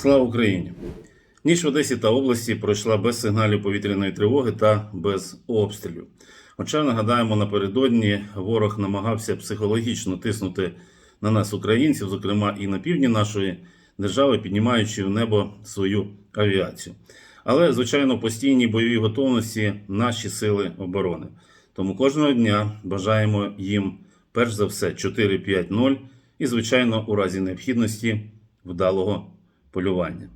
Слава Україні! Ніч в Одесі та області пройшла без сигналів повітряної тривоги та без обстрілів. Хоча нагадаємо, напередодні ворог намагався психологічно тиснути на нас, українців, зокрема і на півдні нашої держави, піднімаючи в небо свою авіацію. Але, звичайно, в постійній бойовій готовності наші сили оборони. Тому кожного дня бажаємо їм перш за все 4-5-0 і, звичайно, у разі необхідності вдалого полювання.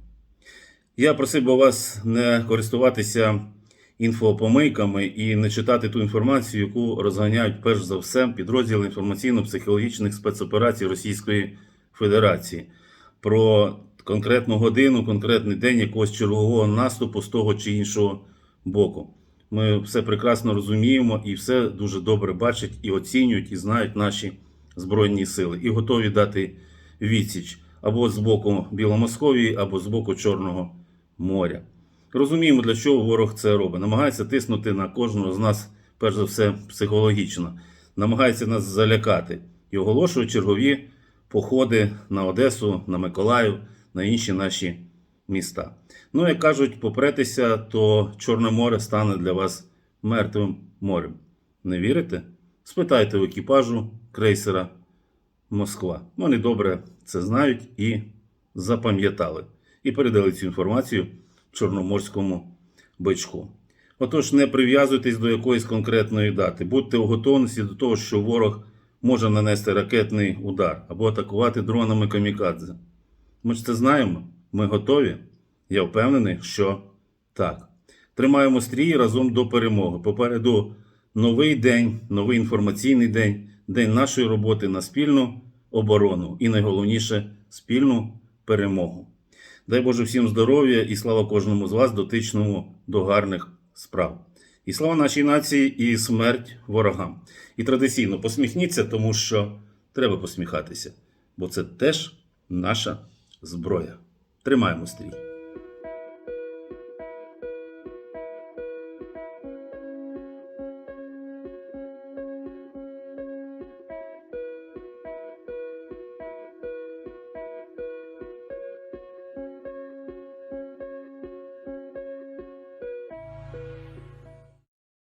Я просив би вас не користуватися інфопомийками і не читати ту інформацію, яку розганяють перш за все підрозділи інформаційно-психологічних спецоперацій Російської Федерації про конкретну годину, конкретний день якогось чергового наступу з того чи іншого боку. Ми все прекрасно розуміємо і все дуже добре бачать і оцінюють, і знають наші збройні сили, і готові дати відсіч або з боку Біломосковії, або з боку Чорного моря. Розуміємо, для чого ворог це робить. Намагається тиснути на кожного з нас, перш за все, психологічно, намагається нас залякати і оголошує чергові походи на Одесу, на Миколаїв, на інші наші міста. Ну, як кажуть, попретеся, то Чорне море стане для вас мертвим морем. Не вірите? Спитайте у екіпажу крейсера Москва. Вони добре це знають і запам'ятали. І передали цю інформацію Чорноморському бичку. Отож, не прив'язуйтесь до якоїсь конкретної дати. Будьте у готовності до того, що ворог може нанести ракетний удар або атакувати дронами камікадзе. Ми ж це знаємо, ми готові. Я впевнений, що так. Тримаємо стрій разом до перемоги. Попереду новий день, новий інформаційний день, день нашої роботи на спільну оборону і найголовніше спільну перемогу. Дай Боже всім здоров'я і слава кожному з вас, дотичному до гарних справ. І слава нашій нації, і смерть ворогам. І традиційно посміхніться, тому що треба посміхатися, бо це теж наша зброя. Тримаємо стрій.